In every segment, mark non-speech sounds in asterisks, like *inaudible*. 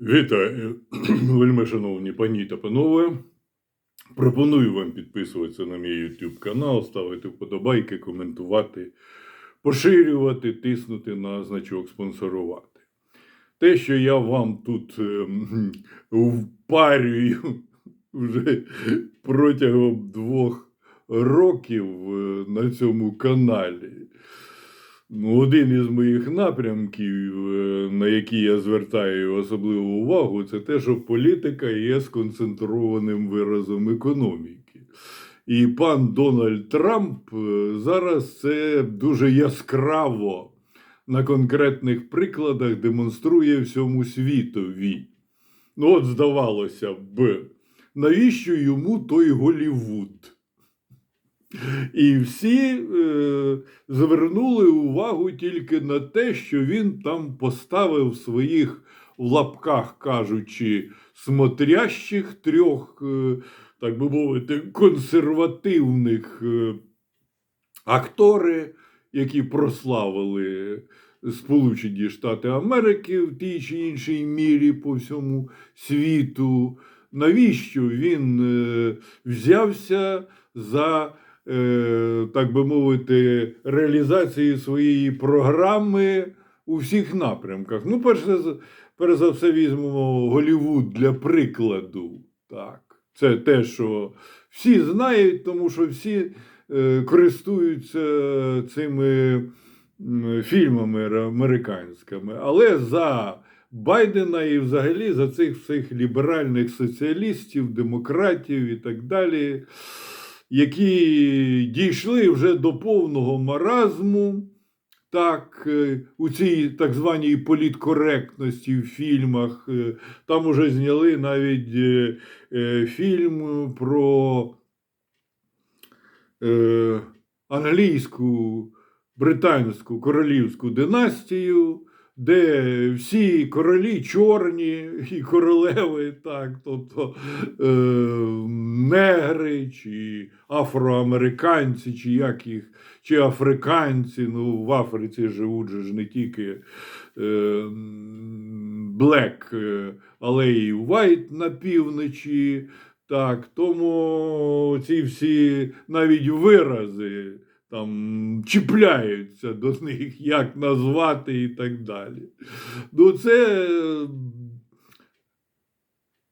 Вітаю, *clears throat* вельми шановні пані та панове. Пропоную вам підписуватися на мій YouTube канал, ставити вподобайки, коментувати, поширювати, тиснути на значок спонсорувати. Те, що я вам тут ем, впарюю *laughs* вже протягом двох років е, на цьому каналі. Ну, один із моїх напрямків, е, на які я звертаю особливу увагу, це те, що політика є сконцентрованим виразом економіки. І пан Дональд Трамп е, зараз це дуже яскраво на конкретних прикладах демонструє всьому світові. Ну, от здавалося б, навіщо йому той Голівуд? І всі е, звернули увагу тільки на те, що він там поставив своїх в лапках кажучи, смотрящих трьох, е, так би мовити, консервативних е, актори, які прославили Сполучені Штати Америки в тій чи іншій мірі по всьому світу. Навіщо він е, взявся за так би мовити, реалізації своєї програми у всіх напрямках. Ну, перш за, перш за все, візьмемо Голівуд для прикладу. Так. Це те, що всі знають, тому що всі е, користуються цими фільмами американськими. Але за Байдена і взагалі за цих всіх ліберальних соціалістів, демократів і так далі які дійшли вже до повного маразму, так, е, у цій так званій політкоректності в фільмах. Е, Там уже зняли навіть е, фільм про англійську британську королівську династію де всі королі чорні і королеви, так, тобто е, негри, чи афроамериканці, чи як їх, чи африканці. Ну, в Африці живуть же ж не тільки е, е, але і вайт на півночі. Так, тому ці всі навіть вирази там чіпляються до них, як назвати і так далі. Ну, це,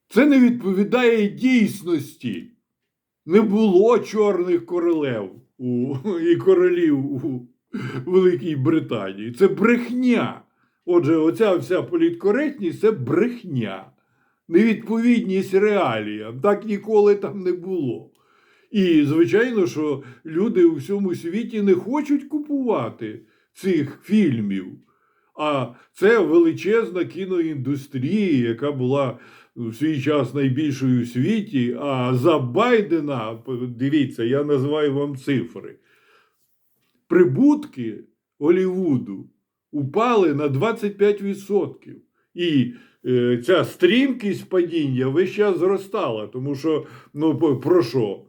це не відповідає дійсності. Не було чорних королев у, і королів у Великій Британії. Це брехня. Отже, оця вся політкоректність це брехня. Невідповідність реаліям. Так ніколи там не було. І, звичайно, що люди у всьому світі не хочуть купувати цих фільмів. А це величезна кіноіндустрія, яка була в свій час найбільшою у світі. А за Байдена, дивіться, я називаю вам цифри. Прибутки Голлівуду упали на 25%. І е, ця стрімкість падіння весь час зростала, тому що ну про що?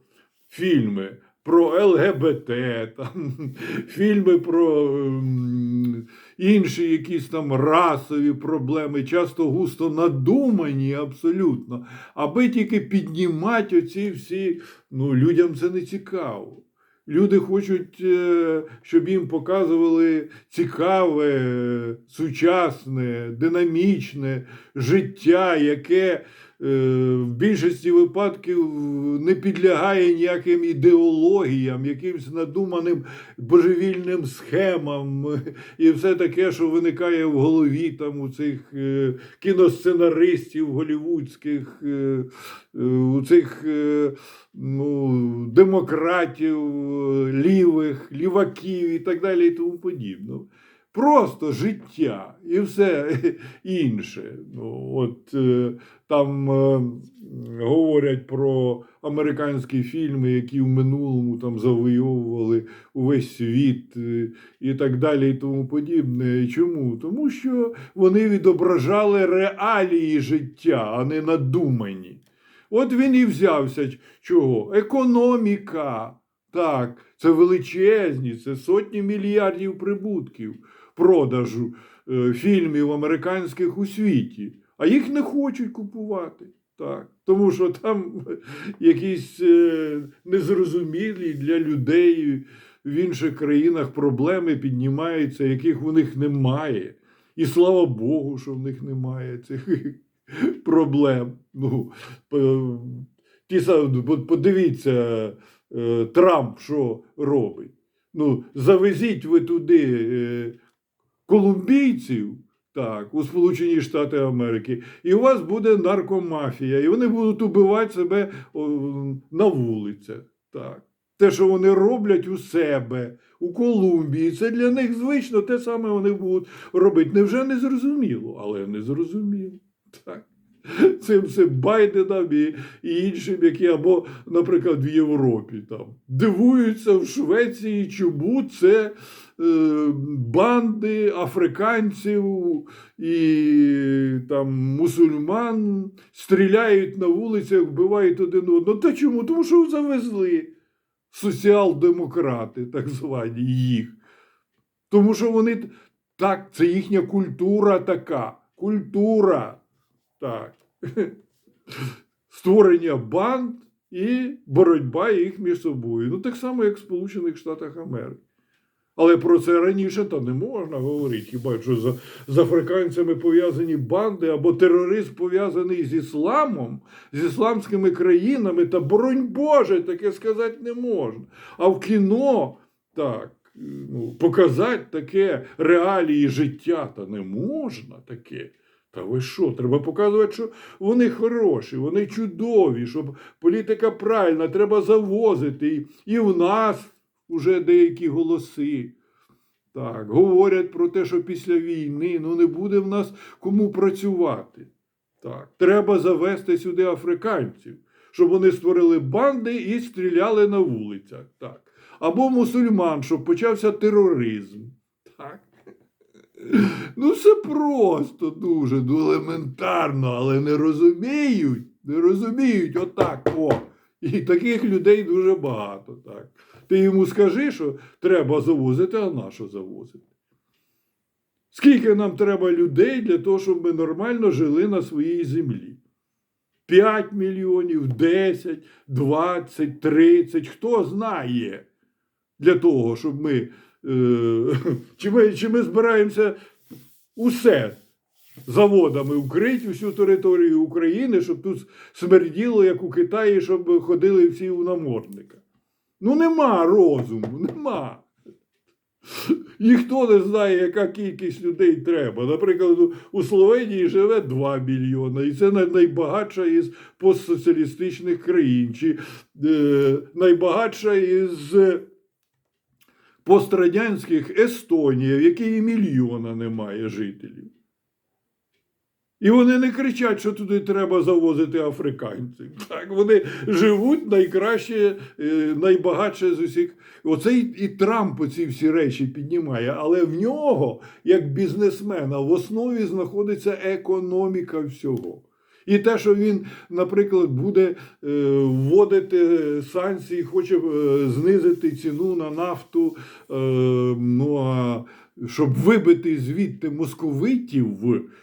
Фільми про ЛГБТ, там, фільми про ем, інші якісь там расові проблеми, часто густо надумані абсолютно, аби тільки піднімати оці всі, ну, людям це не цікаво. Люди хочуть, е, щоб їм показували цікаве, сучасне, динамічне життя, яке Е, в більшості випадків не підлягає ніяким ідеологіям, якимось надуманим божевільним схемам *laughs* і все таке, що виникає в голові там у цих е, кіносценаристів голівудських, е, у цих ну, демократів, лівих, ліваків і так далі і тому подібне. Просто життя і все інше. Ну, от е, Там е, говорять про американські фільми, які в минулому там завойовували увесь світ е, і так далі, і тому подібне. Чому? Тому що вони відображали реалії життя, а не надумані. От він і взявся чого? Економіка. Так, це величезні, це сотні мільярдів прибутків продажу е, фільмів американських у світі. а їх не хочуть купувати. Так, тому що там *laughs* якісь е, незрозумілі для людей в інших країнах проблеми піднімаються, яких в них немає. І слава Богу, що в них немає цих *laughs* проблем. Ну, ті подивіться, е, Трамп що робить. Ну, завезіть ви туди колумбійців, так, у Сполучені Штати Америки, і у вас буде наркомафія, і вони будуть убивати себе на вулицях. Так. Те, що вони роблять у себе, у Колумбії, це для них звично, те саме вони будуть робити. Невже не зрозуміло? Але не зрозуміло. Так. Цим все Байденам і, і іншим, які або, наприклад, в Європі там дивуються в Швеції, чому це е, банди африканців і там мусульман стріляють на вулицях, вбивають один одного. Та чому? Тому що завезли соціал-демократи, так звані їх. Тому що вони так, це їхня культура така. Культура. Так. Створення банд і боротьба їх між собою. Ну, так само, як в Сполучених Штатах Америки. Але про це раніше то не можна говорити. Хіба що з, з африканцями пов'язані банди або терорист пов'язаний з ісламом, з ісламськими країнами, та боронь Боже, таке сказати не можна. А в кіно так, ну, показати таке реалії життя та не можна таке. Та ви що? Треба показувати, що вони хороші, вони чудові, щоб політика правильна, треба завозити. І, в нас вже деякі голоси. Так, говорять про те, що після війни ну, не буде в нас кому працювати. Так, треба завести сюди африканців, щоб вони створили банди і стріляли на вулицях. Так. Або мусульман, щоб почався тероризм. Так. Ну, все просто дуже, ну, елементарно, але не розуміють, не розуміють отак. О. І таких людей дуже багато. Так. Ти йому скажи, що треба завозити, а на що завозити? Скільки нам треба людей для того, щоб ми нормально жили на своїй землі? 5 мільйонів, 10, 20, 30, хто знає для того, щоб ми. Е, чи, ми чи ми збираємося усе заводами вкрити всю територію України, щоб тут смерділо, як у Китаї, щоб ходили всі у намордника. Ну нема розуму, нема. Ніхто не знає, яка кількість людей треба. Наприклад, у- Словенії живе 2 мільйони, і це найбагатша із постсоціалістичних країн, чи е, найбагатша із пострадянських Естонія, в якій мільйона немає жителів. І вони не кричать, що туди треба завозити африканців. Так, вони живуть найкраще, е, найбагатше з усіх. Оце і, Трамп оці всі речі піднімає, але в нього, як бізнесмена, в основі знаходиться економіка всього. І те, що він, наприклад, буде е, вводити санкції, хоче е, знизити ціну на нафту, е, ну а щоб вибити звідти московитів,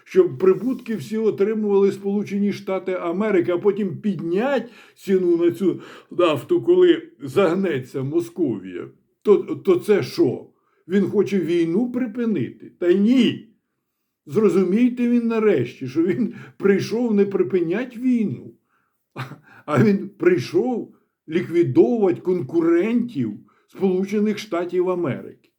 щоб прибутки всі отримували Сполучені Штати Америки, а потім піднять ціну на цю нафту, коли загнеться Московія, то, то це що? Він хоче війну припинити? Та ні. Зрозумійте він нарешті, що він прийшов не припинять війну, а- він прийшов ліквідовувати конкурентів Сполучених Штатів Америки.